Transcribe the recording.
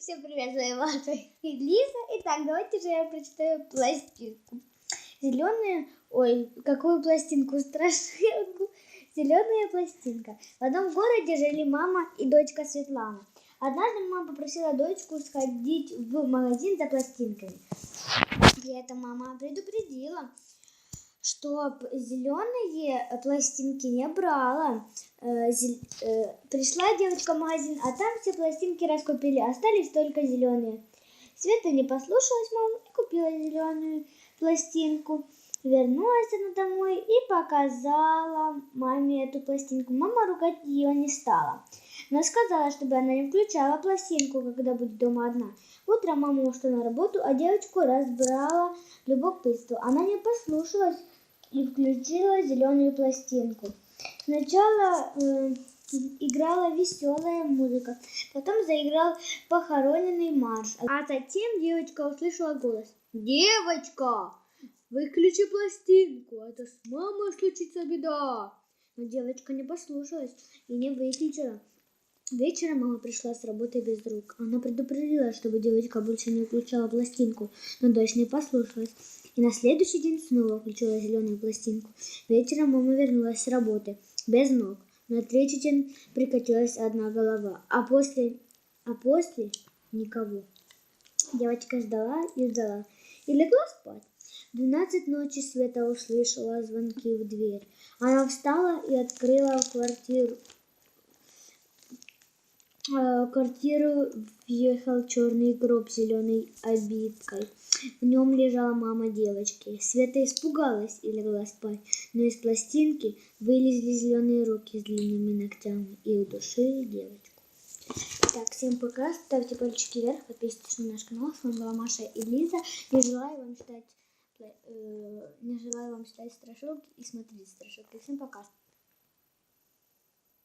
Всем привет, вами Маша и Лиза. Итак, давайте же я прочитаю пластинку. Зеленая, ой, какую пластинку страшилку. Зеленая пластинка. В одном городе жили мама и дочка Светлана. Однажды мама попросила дочку сходить в магазин за пластинками. При этом мама предупредила, что зеленые пластинки не брала. Э, зел- э, Пришла девочка в магазин, а там все пластинки раскупили, остались только зеленые. Света не послушалась маму и купила зеленую пластинку. Вернулась она домой и показала маме эту пластинку. Мама ругать ее не стала, но сказала, чтобы она не включала пластинку, когда будет дома одна. Утром мама ушла на работу, а девочку разбрала любопытство. Она не послушалась и включила зеленую пластинку. Сначала э, играла веселая музыка, потом заиграл похороненный марш, а затем девочка услышала голос. «Девочка, выключи пластинку, а то с мамой случится беда!» Но девочка не послушалась и не выключила. Вечером мама пришла с работы без рук. Она предупредила, чтобы девочка больше не включала пластинку, но дочь не послушалась. И на следующий день снова включила зеленую пластинку. Вечером мама вернулась с работы без ног. На третий день прикатилась одна голова, а после, а после никого. Девочка ждала и ждала и легла спать. В двенадцать ночи Света услышала звонки в дверь. Она встала и открыла квартиру. Квартиру въехал черный гроб с зеленой обивкой. В нем лежала мама девочки. Света испугалась и легла спать, но из пластинки вылезли зеленые руки с длинными ногтями и удушили девочку. Так, всем пока, ставьте пальчики вверх, подписывайтесь на наш канал. С вами была Маша и Лиза. Не желаю вам читать, э, не желаю вам читать страшилки и смотреть страшилки. Всем пока.